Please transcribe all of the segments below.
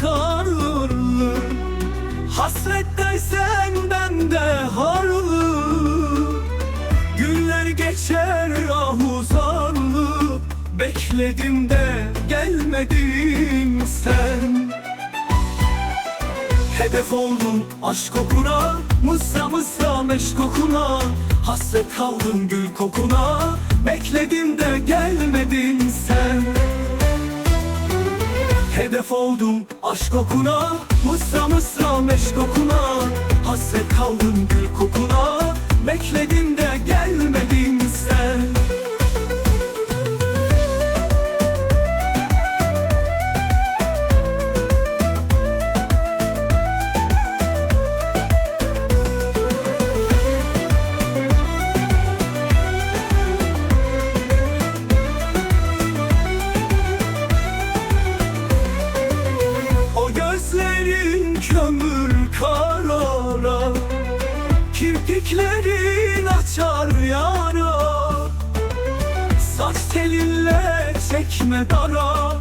karlı Hasretteysen ben de harlı Günler geçer ahuzarlı Bekledim de gelmedin sen. Hedef oldum aşk kokuna Mısra mısra meş kokuna Hasret kaldım gül kokuna Bekledim de Oldum aşk kokuna Mısra mısra meş kokuna. Hasret kaldım gül kokuna Bekledim de gelmedin Kirpiklerin açar yara Saç telinle çekme dara.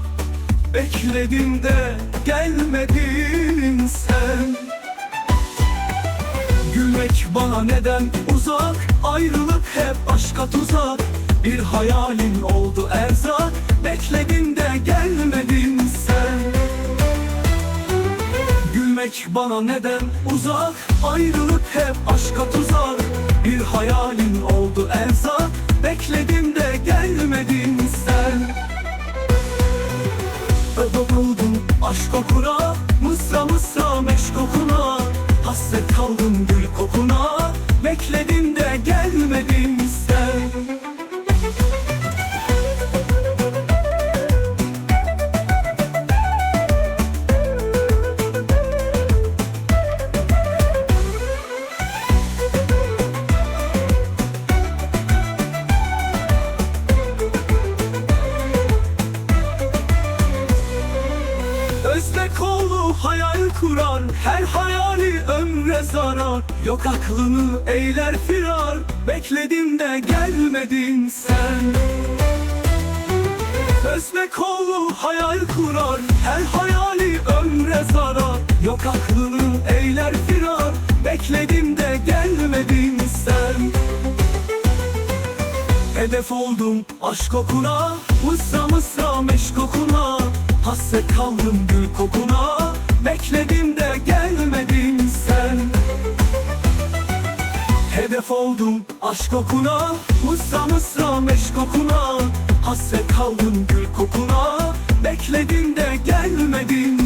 Bekledim de gelmedin sen. Gülmek bana neden uzak? Ayrılık hep aşka tuzak. Bir hayalin oldu erzak. Bekledim de gelmedin Gülmek bana neden uzak? Ayrılık hep aşka tuzak. Bir hayalin oldu erzak Bekledim de gelmedin sen. Öpüldüm aşk kokuna Mısra mısra meş kokuna Hasret kaldım gül kokuna hayal kurar Her hayali ömre zarar Yok aklını eyler firar Bekledim de gelmedin sen. Özbek oğlu hayal kurar Her hayali ömre zarar Yok aklını eyler firar Bekledim de gelmedin sen. Hedef oldum aşk kokuna Mısra mısra meş kokuna Hasret kaldım Oldum aşk kokuna Mısra mısra meş kokuna. Hasret kaldım gül kokuna Bekledim de gelmedin